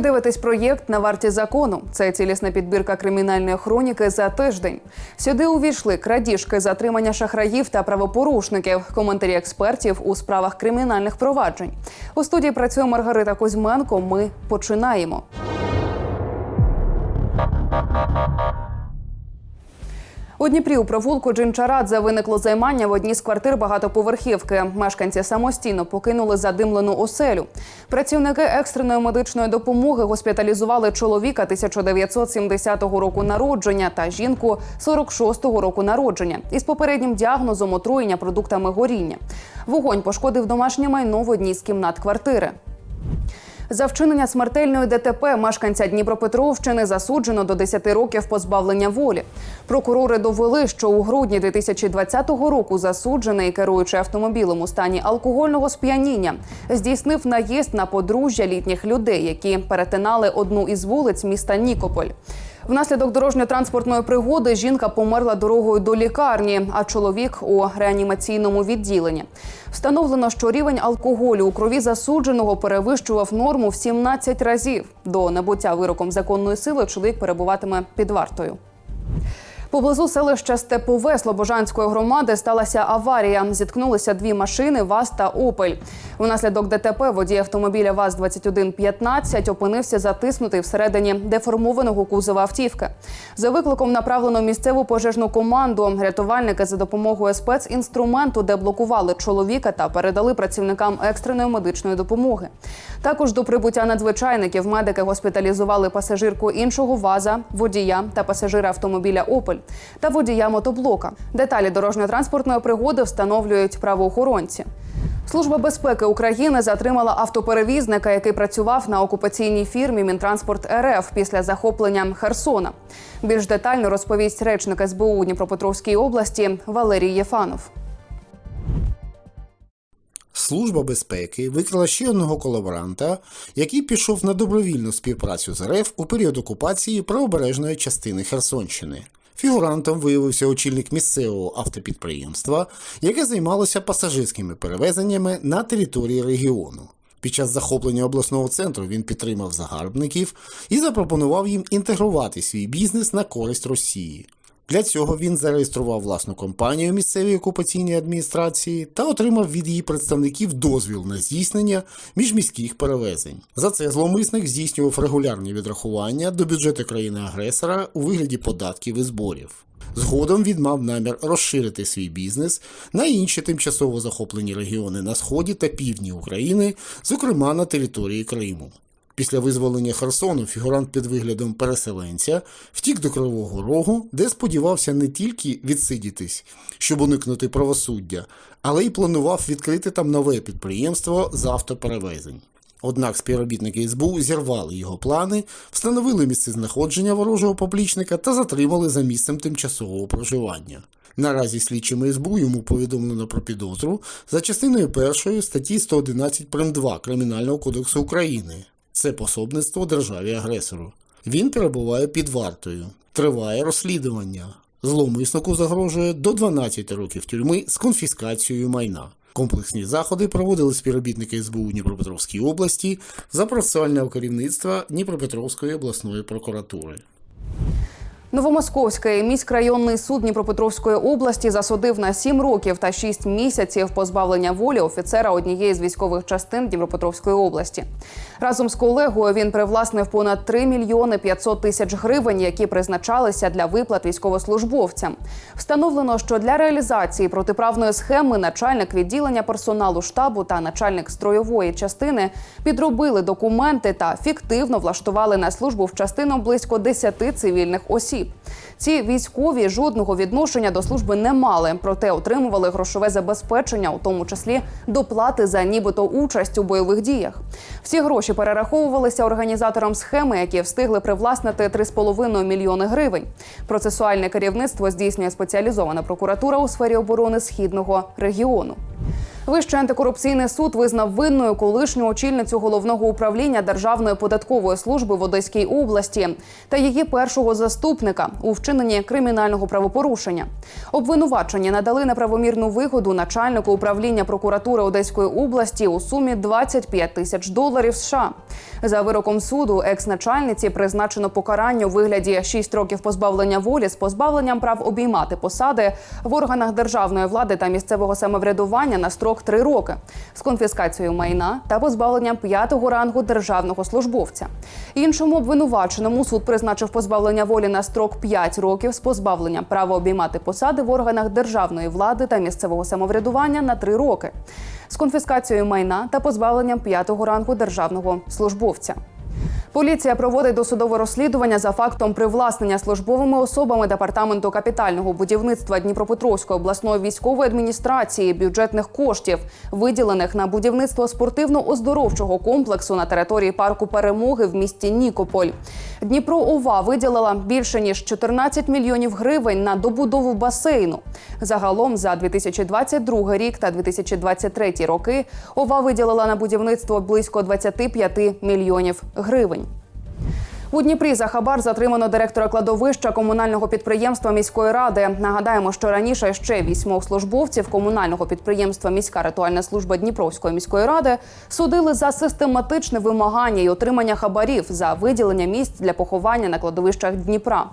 Ви проєкт на варті закону. Це цілісна підбірка кримінальної хроніки за тиждень. Сюди увійшли крадіжки, затримання шахраїв та правопорушників, коментарі експертів у справах кримінальних проваджень. У студії працює Маргарита Кузьменко. Ми починаємо. У Дніпрі у провулку Джинчарадзе виникло займання в одній з квартир багатоповерхівки. Мешканці самостійно покинули задимлену оселю. Працівники екстреної медичної допомоги госпіталізували чоловіка 1970 року народження та жінку 46-го року народження із попереднім діагнозом отруєння продуктами горіння. Вогонь пошкодив домашнє майно в одній з кімнат квартири. За вчинення смертельної ДТП мешканця Дніпропетровщини засуджено до 10 років позбавлення волі. Прокурори довели, що у грудні 2020 року засуджений, керуючи автомобілем у стані алкогольного сп'яніння, здійснив наїзд на подружжя літніх людей, які перетинали одну із вулиць міста Нікополь. Внаслідок дорожньо-транспортної пригоди жінка померла дорогою до лікарні, а чоловік у реанімаційному відділенні. Встановлено, що рівень алкоголю у крові засудженого перевищував норму в 17 разів. До набуття вироком законної сили чоловік перебуватиме під вартою. Поблизу селища Степове Слобожанської громади сталася аварія. Зіткнулися дві машини ВАЗ та Опель. Внаслідок ДТП водій автомобіля ВАЗ-2115 опинився затиснутий всередині деформованого кузова автівки. За викликом направлено місцеву пожежну команду. Рятувальники за допомогою спецінструменту деблокували чоловіка та передали працівникам екстреної медичної допомоги. Також до прибуття надзвичайників медики госпіталізували пасажирку іншого ВАЗа, водія та пасажира автомобіля Опель та водія мотоблока. Деталі дорожньо-транспортної пригоди встановлюють правоохоронці. Служба безпеки України затримала автоперевізника, який працював на окупаційній фірмі Мінтранспорт РФ після захоплення Херсона. Більш детально розповість речник СБУ Дніпропетровській області Валерій Єфанов. Служба безпеки викрила ще одного колаборанта, який пішов на добровільну співпрацю з РФ у період окупації правобережної частини Херсонщини. Фігурантом виявився очільник місцевого автопідприємства, яке займалося пасажирськими перевезеннями на території регіону. Під час захоплення обласного центру він підтримав загарбників і запропонував їм інтегрувати свій бізнес на користь Росії. Для цього він зареєстрував власну компанію місцевій окупаційній адміністрації та отримав від її представників дозвіл на здійснення міжміських перевезень. За це зловмисник здійснював регулярні відрахування до бюджету країни-агресора у вигляді податків і зборів. Згодом він мав намір розширити свій бізнес на інші тимчасово захоплені регіони на сході та півдні України, зокрема на території Криму. Після визволення Херсону фігурант під виглядом переселенця втік до Кривого Рогу, де сподівався не тільки відсидітись, щоб уникнути правосуддя, але й планував відкрити там нове підприємство з автоперевезень. Однак співробітники СБУ зірвали його плани, встановили місце знаходження ворожого поплічника та затримали за місцем тимчасового проживання. Наразі слідчими СБУ йому повідомлено про підозру за частиною першої статті 111 прим. 2 Кримінального кодексу України. Це пособництво державі-агресору. Він перебуває під вартою. Триває розслідування. Зловмиснику загрожує до 12 років тюрми з конфіскацією майна. Комплексні заходи проводили співробітники СБУ Дніпропетровській області за процесуального керівництва Дніпропетровської обласної прокуратури. Новомосковський міськрайонний суд Дніпропетровської області засудив на 7 років та 6 місяців позбавлення волі офіцера однієї з військових частин Дніпропетровської області. Разом з колегою він привласнив понад 3 мільйони 500 тисяч гривень, які призначалися для виплат військовослужбовцям. Встановлено, що для реалізації протиправної схеми начальник відділення персоналу штабу та начальник стройової частини підробили документи та фіктивно влаштували на службу в частину близько 10 цивільних осіб. Ці військові жодного відношення до служби не мали, проте отримували грошове забезпечення, у тому числі доплати за нібито участь у бойових діях. Всі гроші перераховувалися організаторам схеми, які встигли привласнити 3,5 мільйони гривень. Процесуальне керівництво здійснює спеціалізована прокуратура у сфері оборони східного регіону. Вищий антикорупційний суд визнав винною колишню очільницю головного управління Державної податкової служби в Одеській області та її першого заступника у вчиненні кримінального правопорушення. Обвинувачені надали неправомірну вигоду начальнику управління прокуратури Одеської області у сумі 25 тисяч доларів США. За вироком суду екс-начальниці призначено покарання у вигляді 6 років позбавлення волі з позбавленням прав обіймати посади в органах державної влади та місцевого самоврядування на строк 3 роки з конфіскацією майна та позбавленням п'ятого рангу державного службовця. Іншому обвинуваченому суд призначив позбавлення волі на строк 5 років з позбавленням права обіймати посади в органах державної влади та місцевого самоврядування на 3 роки з конфіскацією майна та позбавленням п'ятого рангу державного службовця. Поліція проводить досудове розслідування за фактом привласнення службовими особами департаменту капітального будівництва Дніпропетровської обласної військової адміністрації бюджетних коштів, виділених на будівництво спортивно-оздоровчого комплексу на території парку перемоги в місті Нікополь. Дніпро ОВА виділила більше ніж 14 мільйонів гривень на добудову басейну. Загалом за 2022 рік та 2023 роки ОВА виділила на будівництво близько 25 мільйонів гривень. У Дніпрі за хабар затримано директора кладовища комунального підприємства міської ради. Нагадаємо, що раніше ще вісьмох службовців комунального підприємства Міська ритуальна служба Дніпровської міської ради судили за систематичне вимагання і отримання хабарів за виділення місць для поховання на кладовищах Дніпра.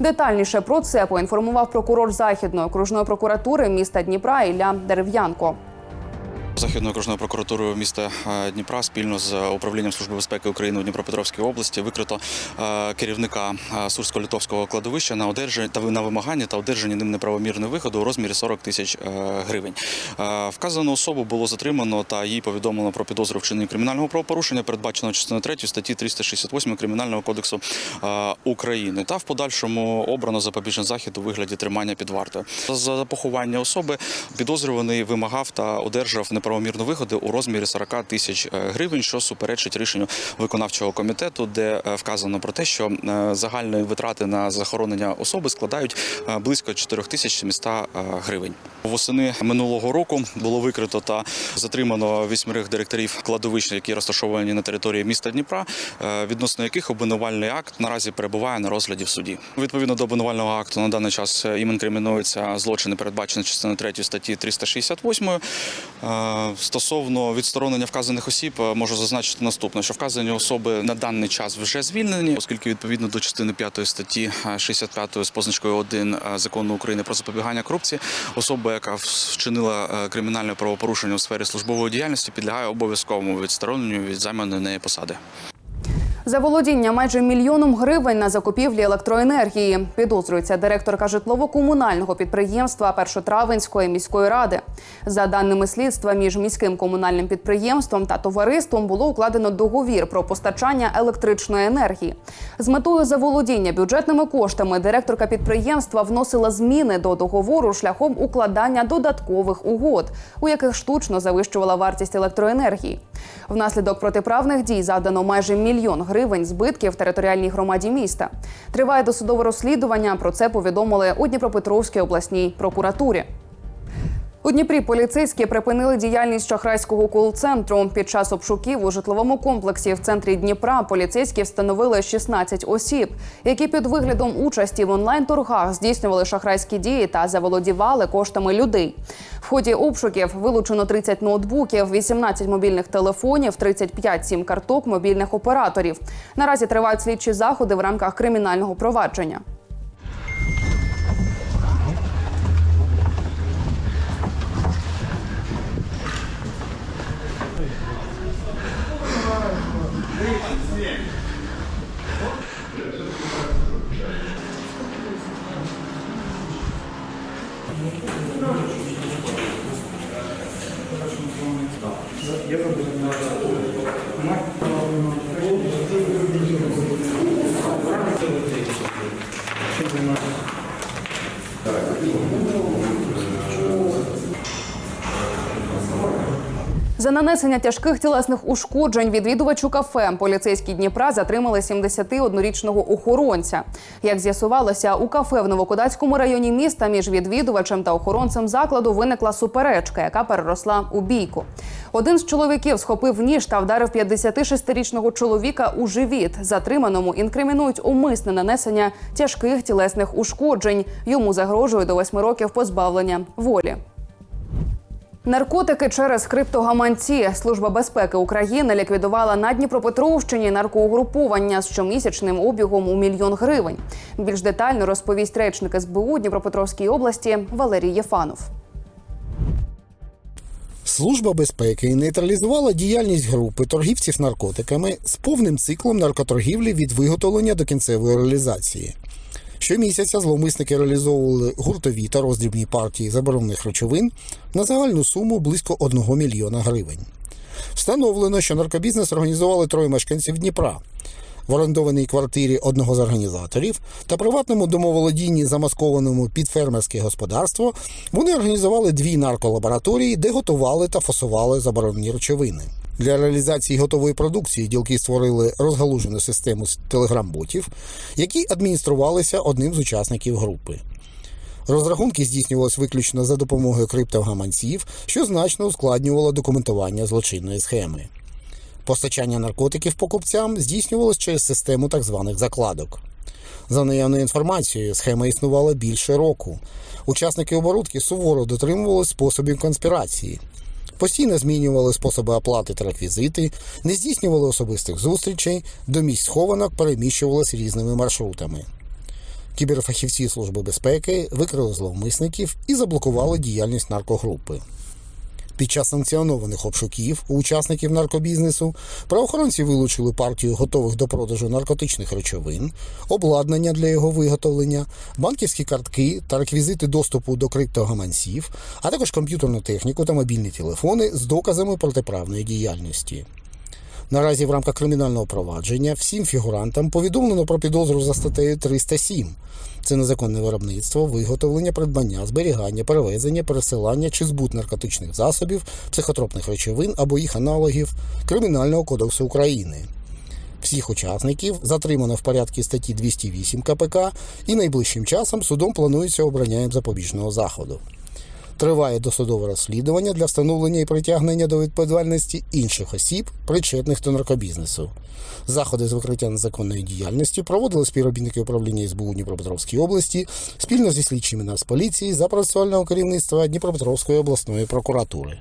Детальніше про це поінформував прокурор Західної окружної прокуратури міста Дніпра Ілля Дерев'янко. Західною окружною прокуратурою міста е, Дніпра спільно з управлінням служби безпеки України у Дніпропетровській області викрито е, керівника е, Сурсько-Литовського кладовища на одержання та на вимагання та одержання ним неправомірної виходу у розмірі 40 тисяч гривень. Вказану особу було затримано та їй повідомлено про підозру вчинення кримінального правопорушення, передбаченого частиною 3 статті 368 Кримінального кодексу України. Та в подальшому обрано запобіжний захід у вигляді тримання під вартою. За поховання особи підозрюваний вимагав та одержав неправомірну вигоду у розмірі 40 тисяч е, гривень, що суперечить рішенню виконавчого комітету, де е, вказано про те, що е, загальні витрати на захоронення особи складають близько 4700 е, гривень. Восени минулого року було викрито та затримано вісьмерих директорів кладовищ, які розташовані на території міста Дніпра, відносно яких обвинувальний акт наразі перебуває на розгляді в суді. Відповідно до обвинувального акту на даний час їм інкримінуються злочини, передбачені частиною 3 статті 368. Е, Стосовно відсторонення вказаних осіб, е, можу зазначити наступне, що вказані особи на даний час вже звільнені, оскільки відповідно до частини 5 статті е, 65 з позначкою 1 е, закону України про запобігання корупції, особа, яка вчинила е, кримінальне правопорушення у сфері службової діяльності, підлягає обов'язковому відстороненню від займаної неї посади. За володіння майже мільйоном гривень на закупівлі електроенергії підозрюється директорка житлово-комунального підприємства Першотравенської міської ради. За даними слідства, між міським комунальним підприємством та товариством було укладено договір про постачання електричної енергії. З метою заволодіння бюджетними коштами директорка підприємства вносила зміни до договору шляхом укладання додаткових угод, у яких штучно завищувала вартість електроенергії. Внаслідок протиправних дій завдано майже мільйон гривень збитків територіальній громаді міста. Триває досудове розслідування. Про це повідомили у Дніпропетровській обласній прокуратурі. У Дніпрі поліцейські припинили діяльність шахрайського кол-центру. Під час обшуків у житловому комплексі в центрі Дніпра поліцейські встановили 16 осіб, які під виглядом участі в онлайн-торгах здійснювали шахрайські дії та заволодівали коштами людей. В ході обшуків вилучено 30 ноутбуків, 18 мобільних телефонів, 35 сім-карток мобільних операторів. Наразі тривають слідчі заходи в рамках кримінального провадження. За нанесення тяжких тілесних ушкоджень відвідувачу кафе поліцейські Дніпра затримали 71-річного охоронця. Як з'ясувалося, у кафе в Новокодацькому районі міста між відвідувачем та охоронцем закладу виникла суперечка, яка переросла у бійку. Один з чоловіків схопив ніж та вдарив 56-річного чоловіка у живіт. Затриманому інкримінують умисне нанесення тяжких тілесних ушкоджень. Йому загрожує до 8 років позбавлення волі. Наркотики через криптогаманці. Служба безпеки України ліквідувала на Дніпропетровщині наркоугруповання з щомісячним обігом у мільйон гривень. Більш детально розповість речник СБУ Дніпропетровській області Валерій Єфанов. Служба безпеки нейтралізувала діяльність групи торгівців наркотиками з повним циклом наркоторгівлі від виготовлення до кінцевої реалізації. Щомісяця зловмисники реалізовували гуртові та роздрібні партії заборонених речовин на загальну суму близько 1 мільйона гривень. Встановлено, що наркобізнес організували троє мешканців Дніпра в орендованій квартирі одного з організаторів та приватному домоволодінні, замаскованому під фермерське господарство, вони організували дві нарколабораторії, де готували та фасували заборонені речовини. Для реалізації готової продукції ділки створили розгалужену систему телеграм-ботів, які адмініструвалися одним з учасників групи. Розрахунки здійснювалися виключно за допомогою криптогаманців, що значно ускладнювало документування злочинної схеми. Постачання наркотиків покупцям здійснювалось через систему так званих закладок. За наявною інформацією, схема існувала більше року. Учасники оборудки суворо дотримували способів конспірації. Постійно змінювали способи оплати та реквізити, не здійснювали особистих зустрічей, до місць схованок переміщувалися різними маршрутами. Кіберфахівці Служби безпеки викрили зловмисників і заблокували діяльність наркогрупи. Під час санкціонованих обшуків у учасників наркобізнесу правоохоронці вилучили партію готових до продажу наркотичних речовин, обладнання для його виготовлення, банківські картки та реквізити доступу до криптогаманців, а також комп'ютерну техніку та мобільні телефони з доказами протиправної діяльності. Наразі в рамках кримінального провадження всім фігурантам повідомлено про підозру за статтею 307. Це незаконне виробництво, виготовлення, придбання, зберігання, перевезення, пересилання чи збут наркотичних засобів, психотропних речовин або їх аналогів Кримінального кодексу України. Всіх учасників затримано в порядку статті 208 КПК і найближчим часом судом планується обрання запобіжного заходу. Триває досудове розслідування для встановлення і притягнення до відповідальності інших осіб, причетних до наркобізнесу. Заходи з викриття незаконної діяльності проводили співробітники управління СБУ Дніпропетровській області спільно зі слідчими Нацполіції за процесуального керівництва Дніпропетровської обласної прокуратури.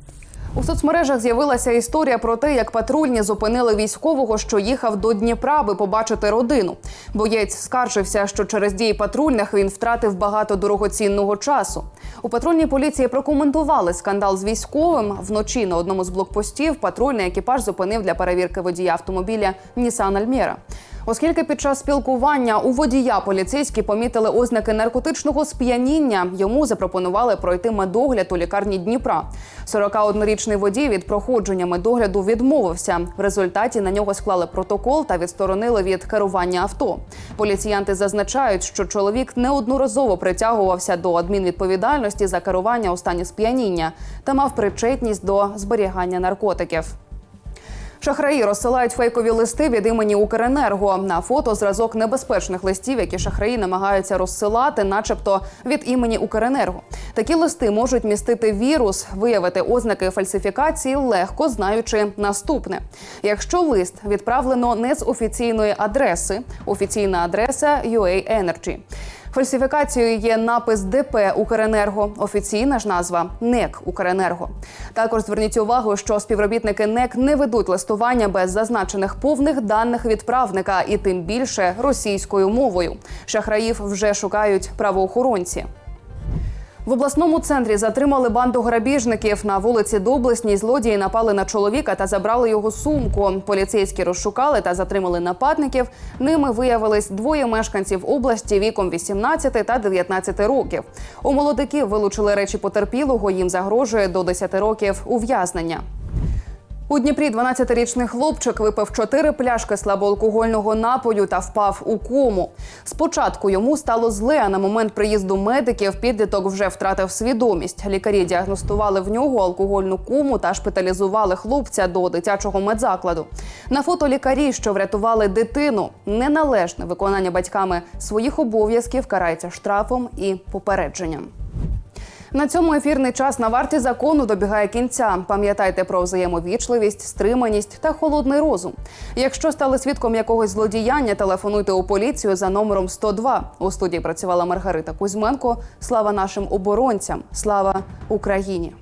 У соцмережах з'явилася історія про те, як патрульні зупинили військового, що їхав до Дніпра, аби побачити родину. Боєць скаржився, що через дії патрульних він втратив багато дорогоцінного часу. У патрульній поліції прокоментували скандал з військовим. Вночі на одному з блокпостів патрульний екіпаж зупинив для перевірки водія автомобіля Нісан Альмєра. Оскільки під час спілкування у водія поліцейські помітили ознаки наркотичного сп'яніння, йому запропонували пройти медогляд у лікарні Дніпра. 41-річний водій від проходження медогляду відмовився. В результаті на нього склали протокол та відсторонили від керування авто. Поліціянти зазначають, що чоловік неодноразово притягувався до адмінвідповідальності за керування у стані сп'яніння та мав причетність до зберігання наркотиків. Шахраї розсилають фейкові листи від імені Укренерго. На фото зразок небезпечних листів, які шахраї намагаються розсилати, начебто від імені Укренерго. Такі листи можуть містити вірус, виявити ознаки фальсифікації, легко знаючи наступне: якщо лист відправлено не з офіційної адреси, офіційна адреса UA Energy. Фальсифікацією є напис ДП Укренерго. Офіційна ж назва НЕК Укренерго. Також зверніть увагу, що співробітники НЕК не ведуть листування без зазначених повних даних відправника і тим більше російською мовою. Шахраїв вже шукають правоохоронці. В обласному центрі затримали банду грабіжників. На вулиці Доблесній злодії напали на чоловіка та забрали його сумку. Поліцейські розшукали та затримали нападників. Ними виявились двоє мешканців області віком 18 та 19 років. У молодиків вилучили речі потерпілого. Їм загрожує до 10 років ув'язнення. У Дніпрі 12-річний хлопчик випив чотири пляшки слабоалкогольного напою та впав у кому. Спочатку йому стало зле, а на момент приїзду медиків підліток вже втратив свідомість. Лікарі діагностували в нього алкогольну кому та шпиталізували хлопця до дитячого медзакладу. На фото лікарі, що врятували дитину, неналежне виконання батьками своїх обов'язків карається штрафом і попередженням. На цьому ефірний час на варті закону добігає кінця. Пам'ятайте про взаємовічливість, стриманість та холодний розум. Якщо стали свідком якогось злодіяння, телефонуйте у поліцію за номером 102. У студії працювала Маргарита Кузьменко. Слава нашим оборонцям! Слава Україні!